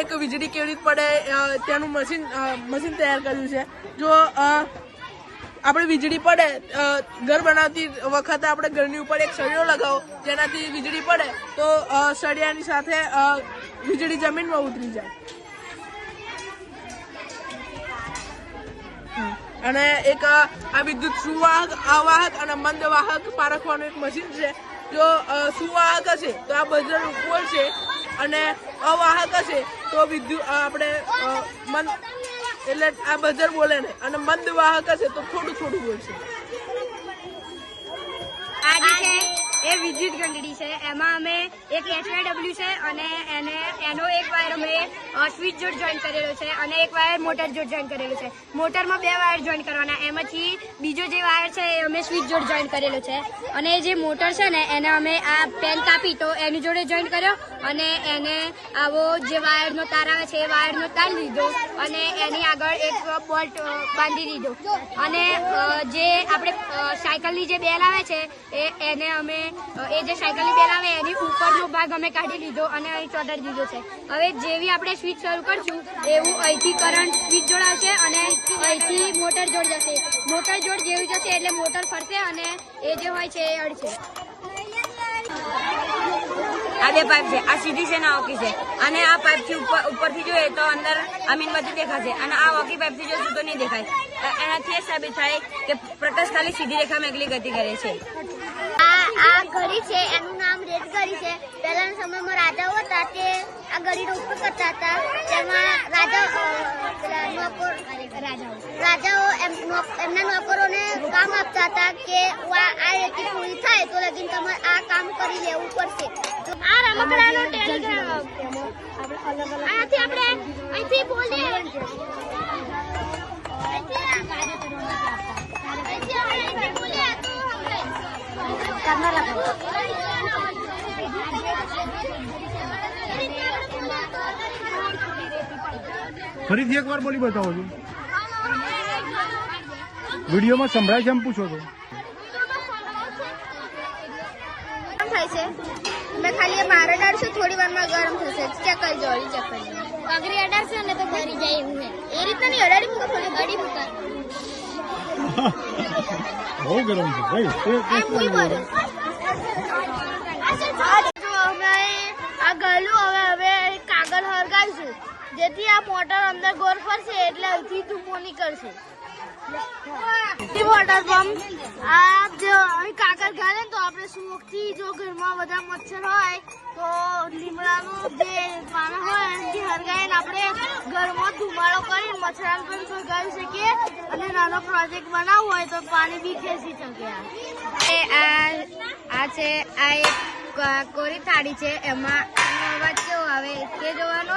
એક વીજળી કેવી રીતે પડે ત્યાંનું મશીન મશીન તૈયાર કર્યું છે. જો આપણે વીજળી પડે ઘર બનાવતી વખતે આપણે ઘરની ઉપર એક સળિયો લગાવો, જેનાથી વીજળી પડે, તો સળિયાની સાથે વીજળી જમીનમાં ઉતરી જાય. અને એક આ વિદ્યુત સુવાહક, અવાહક અને મંદ વાહક પારખવાનું એક મશીન છે. જો સુવાહક હશે, તો આ બજર છે. અને અવાહક હશે, તો વિદ્યુત આપણે મંદ એટલે આ બજર બોલે ને, અને મંદ વાહક હશે, તો થોડું થોડું બોલશે આ જે છે એ વિદ્યુત ઘંટડી છે. એમાં અમે એક એચવાયડબલ્યુ છે અને એને, એનો એક વાયર અમે સ્વિચ જોડ જોઈન કરેલો છે અને એક વાયર મોટર જોડ જોઈન કરેલો છે. મોટરમાં બે વાયર જોઈન કરવાના, એમાંથી બીજો જે વાયર છે એ અમે સ્વિચ જોડ જોઈન કરેલો છે. અને જે મોટર છે ને, એને અમે આ પેન કાપી તો એની જોડે જોઈન કર્યો અને એને આવો જે વાયરનો તાર આવે છે એ વાયરનો તાર લીધો અને એની આગળ એક બોલ્ટ બાંધી દીધો. અને જે આપણે સાયકલની જે બેલ આવે છે એ, એને અમે એ જે સાયકલની બેલ આવે એની ઉપરનો ભાગ અમે કાઢી લીધો અને અહીં ચોટાડી દીધો છે. હવે જેવી આપણે સ્વિચ શરૂ કરશું, એવું અહીંથી કરંટ સ્વિચ જોડાશે અને અહીંથી મોટર જોડ જશે. મોટર જોડ જેવી જશે એટલે મોટર ફરશે અને એ જે હોય છે એ અડશે. આ બે પાઇપ છે, આ સીધી છે ને ઓકી છે. અને આ પાઇપથી ઉપર ઉપરથી જોઈએ તો અંદર અમીનબત્તી દેખાશે અને આ ઓકી પાઇપથી જોશું તો નહીં દેખાય. એનાથી એ સાબિત થાય કે પ્રકાશ ખાલી સીધી રેખામાં એકલી ગતિ કરે છે. આ આ ઘડી છે, એનું નામ રેત ઘડી છે. પહેલાના સમયમાં રાજાઓ હતા, તે આ ઘડીનો ઉપયોગ કરતા હતા. તેમાં રાજા રાજાઓ. એમના નોકરોને કામ આપતા હતા કે આ રેતી પૂરી થાય તો લગીન તમારે આ કામ કરી લેવું પડશે. આ રમકડાનો ટેલિગ્રામ. આનાથી આપણે અહીંથી બોલીએ અહીંથી અહીંથી આપણે અહીંથી બોલીએ તો ફરીથી એકવાર બોલી બતાવો છો. વિડીયોમાં સંભળાય છે એમ પૂછો છો. થાય છે. મેં ખાલી મારે અડાડશે થોડી વારમાં ગરમ થશે. ચેક કરજો ચેક કરજો કાગરી અડાડશે ને તો ભરી જાય છે. એ રીતના નહીં અડાડી મૂકો થોડી અડી મૂકા. બહુ ગરમ છે ભાઈ. આ જો અમે આ ગળું હવે હવે કાગળ હરગાઈશું જેથી આ મોટર અંદર ગોર ફરશે એટલે અહીંથી ધુમો નીકળશે. વોટર પંપ આ જો અહીં કાકર ને તો આપણે સુખથી જો ઘરમાં બધા મચ્છર હોય, તો લીમડાનું જે પાન હોય, એનાથી હરગાઈને આપણે ઘરમાં ધુમાડો કરીને મચ્છરાને પણ સળગાવી શકીએ અને નાનો પ્રોજેક્ટ બનાવવો હોય તો પાણી બી ખેંચી શકીએ આ. છે, આ એક કોરી થાળી છે એમાં અવાજ આવે તે જોવાનો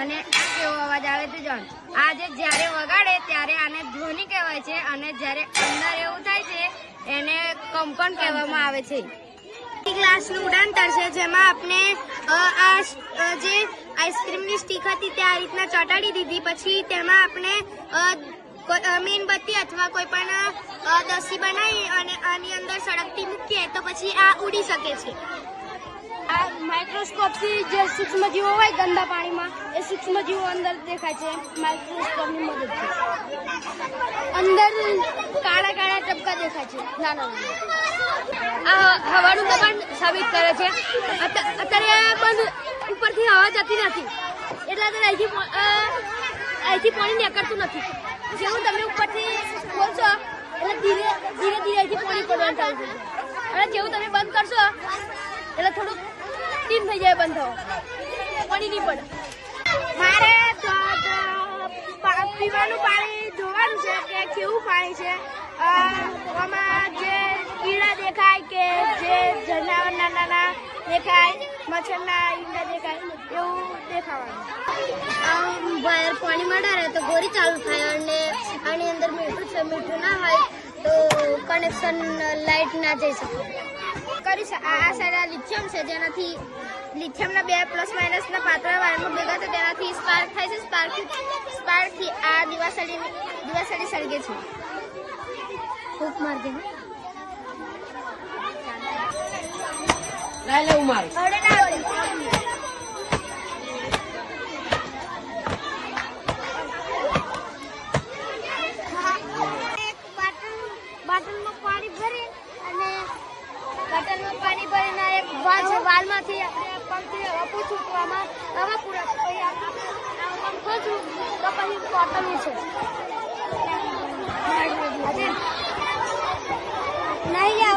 અને આ કેવો અવાજ આવે તે જોવાનો. આ જે જ્યારે વગાડે ત્યારે આને ધ્વનિ કહેવાય છે અને જ્યારે અંદર એવું થાય છે, એને કંપન કહેવામાં આવે છે. ગ્લાસનું ઉડાન છે જેમાં આપણે આ જે આઈસ્ક્રીમની સ્ટીક હતી તે આ રીતના ચટાડી દીધી. પછી તેમાં આપણે મીણબત્તી અથવા કોઈ પણ દસી બનાવી અને આની અંદર સળગતી મૂકીએ તો પછી આ ઉડી શકે છે. માઇક્રોસ્કોપથી જે સૂક્ષ્મજીવો હોય ગંદા પાણીમાં, એ સૂક્ષ્મજીવો અંદર દેખાય છે. માઇક્રોસ્કોપની મદદથી. અંદર કાળા કાળા ટપકા દેખાય છે, નાના આ હવાનું દબાણ સાબિત કરે છે. અત- અત્યારે પણ ઉપરથી હવા જતી નથી. એટલે અત્યારે અહીંથી અહીંથી પાણી નીકળતું નથી. જેવું તમે ઉપરથી બોલશો, એટલે ધીરે ધીરે ધીરે અહીંથી પાણી પડવાનું ચાલુ થઈ અને જેવું તમે બંધ કરશો, એટલે થોડુંક ટીમ થઈ જાય બંધ. પાણી નહીં પડે મારે પીવાનું પાણી જોવાનું છે કે કેવું પાણી છે. આમાં જે કીડા દેખાય કે જે જનાવર નાના દેખાય, મચ્છરના ઈંડા દેખાય, એવું દેખાવાનું. વાયર પાણીમાં ડારે તો ગોરી ચાલુ થાય અને આની અંદર મીઠું છે, મીઠું ના હોય તો કનેક્શન લાઇટ ના જઈ શકે. કરી શ- આ આ સાઈડ આ લિથિયમ છે જેનાથી લિથિયમના બે પ્લસ માઇનસના પાતળા વાયરમાં ભેગા થાય તેનાથી સ્પાર્ક થાય છે. સ્પાર્કથી સ્પાર્કથી આ દિવાસળી દિવાસળી સળગે છે. ફૂંક મારજે લે ઉમાર ગટરમાં પાણી ભરીને એક વાલ વાલમાંથી આપણે પંખથી હવા પૂછું તો આમાં હવા પૂરે પછી આપણે ખોજું છે નહીં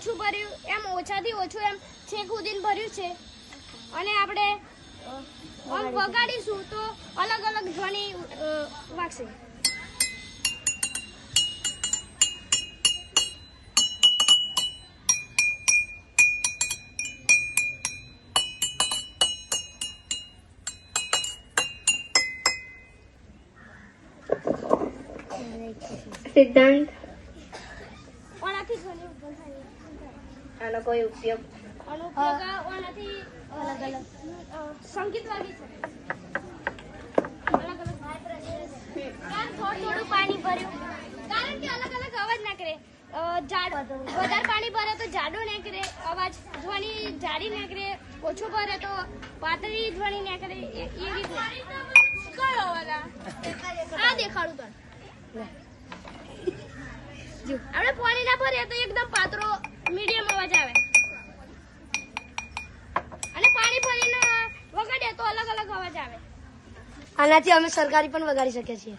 ઓછું ભર્યું, એમ ઓછાથી ઓછું એમ છેક સુધીને ભર્યું છે. અને આપણે વગાડીશું તો અલગ અલગ ધ્વનિ વાગશે. સિદ્ધાંત ઓનાથી ધ્વનિ ઉત્પન્ન થાય આનો કોઈ ઉપયોગ. આનો ઉપયોગ ઓનાથી અલગ અલગ. સંગીત વાગી છે થોડું પાણી ભર્યું. કારણ કે અલગ અલગ અવાજ ના કરે અ, વધારે પાણી ભરે તો જાડો ના અવાજ ધ્વનિ જાડી ના ઓછું ભરે તો પાતળી ધ્વનિ ના કરે એ રીતે. આ? દેખાડું તને. જો આપણે પાણી ના ભરીએ તો એકદમ પાતળો મીડિયમ અવાજ આવે. અને પાણી ભરીને વગાડીએ તો અલગ અલગ અવાજ આવે. આનાથી અમે સરકારી પણ વગાડી શકીએ છીએ.